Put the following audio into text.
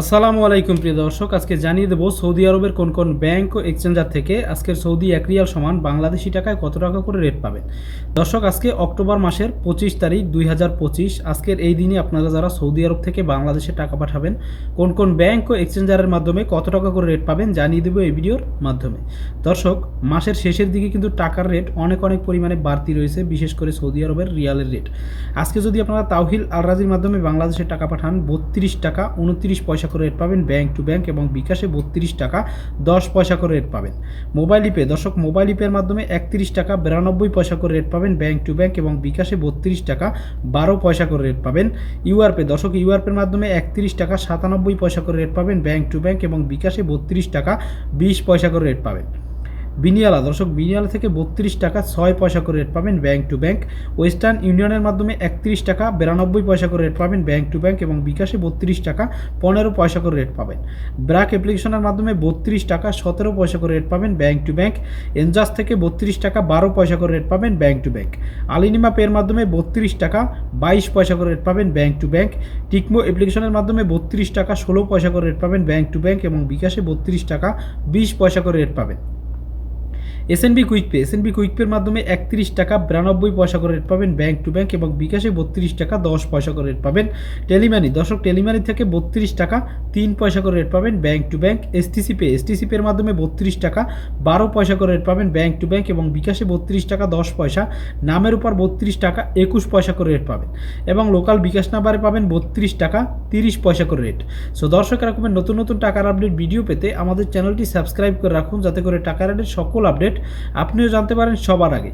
আসসালামু আলাইকুম, প্রিয় দর্শক। আজকে জানিয়ে দেবো সৌদি আরবের কোন কোন ব্যাংক ও এক্সচেঞ্জার থেকে আজকের সৌদি এক রিয়াল সমান বাংলাদেশি টাকায় কত টাকা করে রেট পাবেন? দর্শক, আজকে অক্টোবর মাসের পঁচিশ তারিখ দুই হাজার পঁচিশ। আজকের এই দিনে আপনারা যারা সৌদি আরব থেকে বাংলাদেশে টাকা পাঠাবেন, কোন কোন ব্যাংক ও এক্সচেঞ্জারের মাধ্যমে কত টাকা করে রেট পাবেন জানিয়ে দেবো এই ভিডিওর মাধ্যমে। দর্শক, মাসের শেষের দিকে কিন্তু টাকার রেট অনেক অনেক পরিমাণে বাড়তি রয়েছে, বিশেষ করে সৌদি আরবের রিয়ালের রেট আজকে যদি আপনারা তাওহিল আলরাজির মাধ্যমে বাংলাদেশে টাকা পাঠান, বত্রিশ টাকা, উনত্রিশ পয়সা করে রেট পাবেন ব্যাঙ্ক টু ব্যাঙ্ক এবং বিকাশে বত্রিশ টাকা, দশ পয়সা করে রেট পাবেন। মোবাইল ইপে দর্শক মোবাইল ইপের মাধ্যমে একত্রিশ টাকা, বিরানব্বই পয়সা করে রেট পাবেন ব্যাঙ্ক টু ব্যাঙ্ক এবং বিকাশে বত্রিশ টাকা, বারো পয়সা করে রেট পাবেন। ইউআরপে দর্শক ইউআরপের মাধ্যমে একত্রিশ টাকা, সাতানব্বই পয়সা করে রেট পাবেন ব্যাঙ্ক টু ব্যাঙ্ক এবং বিকাশে বত্রিশ টাকা, বিশ পয়সা করে রেট পাবেন। বিনিয়ালা। দর্শক, বিনিয়ালা থেকে বত্রিশ টাকা ছয় পয়সা করে রেট পাবেন ব্যাংক টু ব্যাংক। ওয়েস্টার্ন ইউনিয়নের মাধ্যমে একত্রিশ টাকা, বিরানব্বই পয়সা করে রেট পাবেন ব্যাংক টু ব্যাংক এবং বিকাশে বত্রিশ টাকা, পনেরো পয়সা করে রেট পাবেন। ব্র্যাক অ্যাপ্লিকেশনের মাধ্যমে বত্রিশ টাকা, সতেরো পয়সা করে রেট পাবেন ব্যাংক টু ব্যাংক। এনজাস থেকে বত্রিশ টাকা, বারো পয়সা করে রেট পাবেন ব্যাংক টু ব্যাংক। আলিনিমা পের মাধ্যমে বত্রিশ টাকা, বাইশ পয়সা করে রেট পাবেন ব্যাংক টু ব্যাংক। টিকমো অ্যাপ্লিকেশনের মাধ্যমে বত্রিশ টাকা, ষোলো পয়সা করে রেট পাবেন ব্যাংক টু ব্যাংক এবং বিকাশে বত্রিশ টাকা, বিশ পয়সা করে রেট পাবেন। SNB quick pay SNB quick পের মাধ্যমে একত্রিশ টাকা বিরানব্বই পয়সা করে রেট পাবেন ব্যাংক টু ব্যাংক এবং বিকাশে বত্রিশ টাকা দশ পয়সা করে রেট পাবেন টেলিমানি দর্শক টেলিমানি থেকে বত্রিশ টাকা তিন পয়সা করে রেট পাবেন bank to bank STC pay STC পের মাধ্যমে বত্রিশ টাকা বারো পয়সা করে রেট পাবেন ব্যাংক টু ব্যাংক এবং বিকাশে বত্রিশ টাকা দশ পয়সা। নামের উপর বত্রিশ টাকা একুশ পয়সা করে রেট পাবেন এবং লোকাল বিকাশ নাম্বারে পাবেন বত্রিশ টাকা তিরিশ পয়সা করে রেট সো দর্শক, এরকমের নতুন নতুন টাকার আপডেট ভিডিও পেতে আমাদের চ্যানেলটি সাবস্ক্রাইব করে রাখুন। যাতে করে টাকার রেটের সকল আপডেট আপনিও জানতে পারেন সবার আগে।